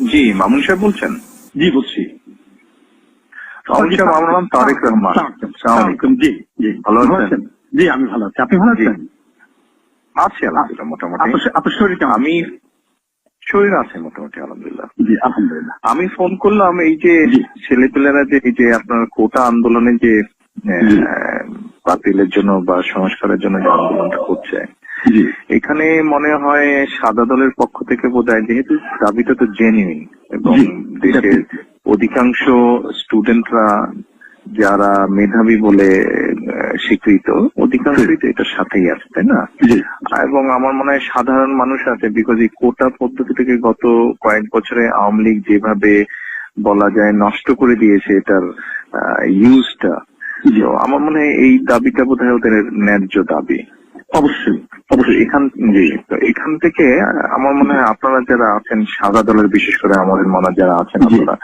জি মামুন সাহেব বলছেন। জি বলছি। মামুন সাহেব আমার নাম তারেক রহমান। আলাইকুম। জি জি ভালো আছেন? জি আমি ভালো আছি। আপনি ভালো জি। আছেন? আছি আলহামদুলিল্লাহ মোটামুটি। আপনার আপনার শরীর কেমন? আমি শরীর আছে মোটামুটি আলহামদুলিল্লাহ। জি আলহামদুলিল্লাহ। আমি ফোন করলাম এই যে। ছেলেপেলেরা যে এই যে আপনার কোটা আন্দোলনে যে বাতিলের জন্য বা সংস্কারের জন্য যে আন্দোলনটা করছে এখানে মনে হয় সাদা দলের পক্ষ থেকে বোধহয় যেহেতু দাবিটা তো জেনুইন এবং দেশের. অধিকাংশ স্টুডেন্টরা যারা মেধাবী বলে স্বীকৃত অধিকাংশই তো এটার সাথেই আছে তাই না? এবং আমার মনে হয় সাধারণ মানুষ আছে বিকজ এই কোটা পদ্ধতি থেকে গত কয়েক বছরে আওয়ামী লীগ যেভাবে বলা যায় নষ্ট করে দিয়েছে এটার ইউজটা। আমার মনে হয় এই দাবিটা বোধ হয় ওদের ন্যায্য দাবি। অবশ্যই। এখান জি তো এখান থেকে আমার মনে হয় আপনারা যারা আছেন সাদা দলের বিশেষ করে আমাদের মনে হয় যারা আছেন আপনারা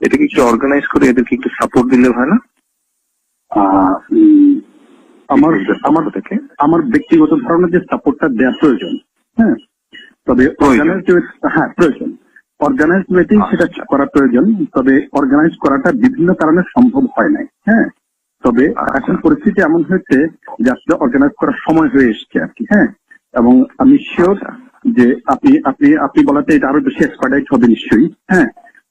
এটাকে একটু অর্গানাইজ করে এদেরকে একটু সাপোর্ট দিলে হয় না? আমার আমার থেকে আমার ব্যক্তিগত ধারণা যে সাপোর্টটা দেওয়া প্রয়োজন হ্যাঁ? তবে অর্গানাইজ হ্যাঁ প্রয়োজন। অর্গানাইজ ওয়েতেই সেটা আচ্ছা। করা প্রয়োজন তবে অর্গানাইজ করাটা বিভিন্ন কারণে সম্ভব হয় নাই হ্যাঁ? তবে আচ্ছা। এখন পরিস্থিতি এমন হয়েছে যে আসলে অর্গানাইজ করার সময় হয়ে এসছে আর কি হ্যাঁ? এবং আমি শিওর। যে আপনি আপনি আপনি বলাতে এটা আরও বেশি এক্সপার্টাইজ হবে নিশ্চয়ই হ্যাঁ?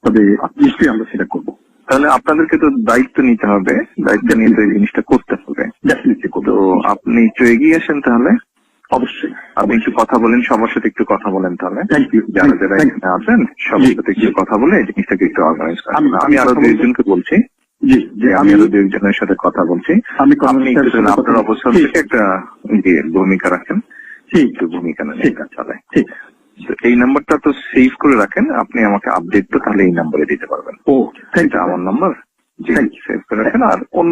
তবে নিশ্চয়ই আমরা সেটা করব। তাহলে আপনাদেরকে তো দায়িত্ব নিতে হবে দায়িত্ব নিয়ে তো এই জিনিসটা করতে হবে। তো আপনি একটু এগিয়ে আসেন তাহলে। অবশ্যই। আপনি একটু কথা বলেন সবার সাথে একটু কথা বলেন তাহলে। যারা যারা এখানে আছেন সবার সাথে একটু কথা বলে এই জিনিসটাকে একটু অর্গানাইজ করেন। আমি- আরও দুইজনকে বলছি। আমি আরও দুইজনের সাথে কথা বলছি। আমি আপনি আপনার অবস্থান থেকে একটা জি, ভূমিকা রাখেন। একটু ভূমিকা নেন ঠিক এটা চলে। ঠিক তো এই নাম্বারটা তো সেভ করে রাখেন আপনি আমাকে আপডেট তো তাহলে এই নাম্বারে দিতে পারবেন। ও আমার নাম্বার সেভ করে রাখেন আর অন্য